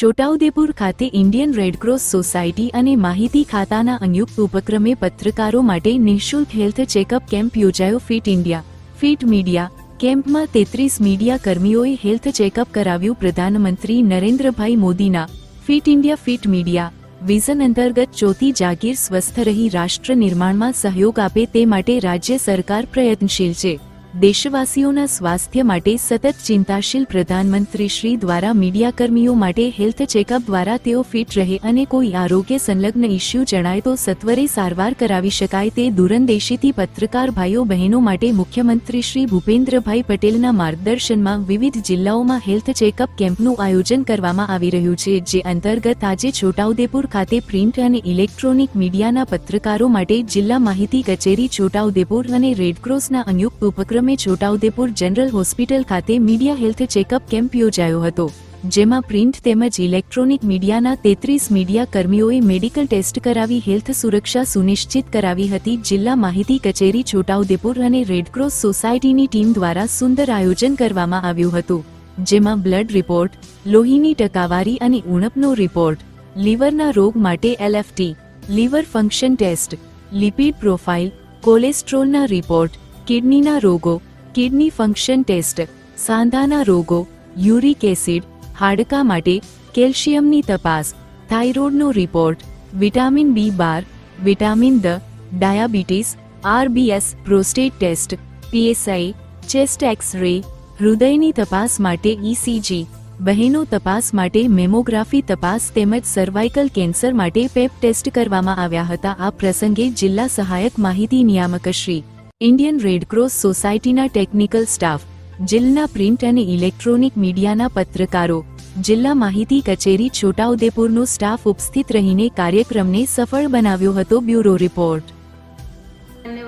છોટાઉદેપુર ખાતે Indian Red Cross society અને માહિતી ખાતાના સંયુક્ત ઉપક્રમે પત્રકારો માટે નિઃશુલ્ક હેલ્થ ચેકઅપ કેમ્પ યોજાયો ફિટ ઇન્ડિયા. ફિટ મીડિયા કેમ્પમાં તેત્રીસ મીડિયા કર્મીઓએ હેલ્થ ચેકઅપ કરાવ્યું પ્રધાનમંત્રી નરેન્દ્રભાઈ મોદીના. Fit India fit media vision અંતર્ગત ચોથી જાગીર સ્વસ્થ રહી રાષ્ટ્ર નિર્માણમાં સહયોગ આપે તે માટે રાજ્ય સરકાર પ્રયત્નશીલ છે. દેશવાસીઓના સ્વાસ્થ્ય માટે સતત ચિંતાશીલ પ્રધાનમંત્રી શ્રી દ્વારા મીડિયાકર્મીઓ માટે હેલ્થ ચેકઅપ દ્વારા તેઓ ફિટ રહે અને કોઈ આરોગ્ય સંલગ્ન ઇસ્યુ જણાય તો સત્વરે સારવાર કરાવી શકાય તે દૂરંદેશીથી પત્રકાર ભાઈઓ બહેનો માટે મુખ્યમંત્રી શ્રી ભૂપેન્દ્રભાઈ પટેલના માર્ગદર્શનમાં વિવિધ જિલ્લાઓમાં હેલ્થ ચેકઅપ કેમ્પનું આયોજન કરવામાં આવી રહ્યું છે, જે અંતર્ગત આજે છોટાઉદેપુર ખાતે પ્રિન્ટ અને ઇલેક્ટ્રોનિક મીડિયાના પત્રકારો માટે જિલ્લા માહિતી કચેરી છોટાઉદેપુર અને રેડક્રોસના સંયુક્ત ઉપક્રમે છોટાઉદેપુર જનરલ હોસ્પિટલ ખાતે મીડિયા હેલ્થ ચેકઅપ કેમ્પ યોજાયો હતો, જેમાં પ્રિન્ટ તેમજ ઇલેક્ટ્રોનિક મીડિયાના તેત્રીસ મીડિયા કર્મીઓએ મેડિકલ ટેસ્ટ કરાવી હેલ્થ સુરક્ષા સુનિશ્ચિત કરાવી હતી. જિલ્લા માહિતી કચેરી છોટાઉદેપુર અને રેડક્રોસ સોસાયટીની ટીમ દ્વારા સુંદર આયોજન કરવામાં આવ્યું હતું, જેમાં બ્લડ રિપોર્ટ, લોહીની ટકાવારી અને ઉણપનો રિપોર્ટ, લીવરના રોગ માટે LFT, liver function test, lipid profile, કોલેસ્ટ્રોલના report કિડનીના રોગો, કિડની ફંક્શન ટેસ્ટ, સાંધાના રોગો, યુરિક એસિડ, હાડકા માટે કેલ્શિયમની તપાસ, થાઇરોઇડનો રિપોર્ટ, વિટામિન બી બાર, vitamin D, diabetes, RBS, prostate test, PSI, chest X ray હૃદયની તપાસ માટે ઇસીજી બહેનો તપાસ માટે મેમોગ્રાફી તપાસ તેમજ સર્વાઇકલ કેન્સર માટે પેપ ટેસ્ટ કરવામાં આવ્યા હતા. આ પ્રસંગે જિલ્લા સહાયક માહિતી નિયામક શ્રી ઇન્ડિયન રેડક્રોસ સોસાયટીના ટેકનિકલ સ્ટાફ જિલ્લા પ્રિન્ટ અને ઇલેક્ટ્રોનિક મીડિયાના પત્રકારો, જિલ્લા માહિતી કચેરી છોટાઉદેપુરનો સ્ટાફ ઉપસ્થિત રહીને કાર્યક્રમને સફળ બનાવ્યો હતો બ્યુરો રિપોર્ટ.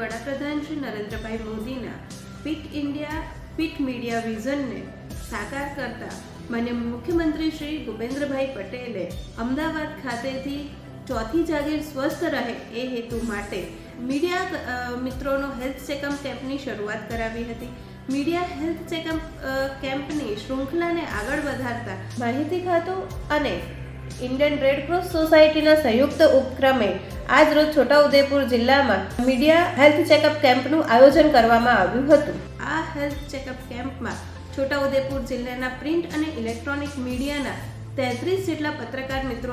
વડાપ્રધાન શ્રી નરેન્દ્રભાઈ મોદીના ફિટ ઇન્ડિયા, ફિટ મીડિયા વિઝનને સાકાર કરતા મને મુખ્યમંત્રી શ્રી ભૂપેન્દ્રભાઈ પટેલે અમદાવાદ ખાતેથી ચોથી જાગીર સ્વસ્થ રહે એ હેતુ માટે મીડિયા મિત્રોનો હેલ્થ ચેકઅપ કેમ્પની શરૂઆત કરાવી હતી. મીડિયા હેલ્થ ચેકઅપ કેમ્પની શૃંખલાને આગળ વધારતા માહિતી ખાતું અને ઇન્ડિયન રેડક્રોસ સોસાયટીના સંયુક્ત ઉપક્રમે આજ રોજ છોટાઉદેપુર જિલ્લામાં મીડિયા હેલ્થ ચેકઅપ કેમ્પનું આયોજન કરવામાં આવ્યું હતું. આ હેલ્થ ચેકઅપ કેમ્પમાં છોટાઉદેપુર જિલ્લાના પ્રિન્ટ અને ઇલેક્ટ્રોનિક મીડિયાના તેત્રીસ જેટલા પત્રકાર મિત્રો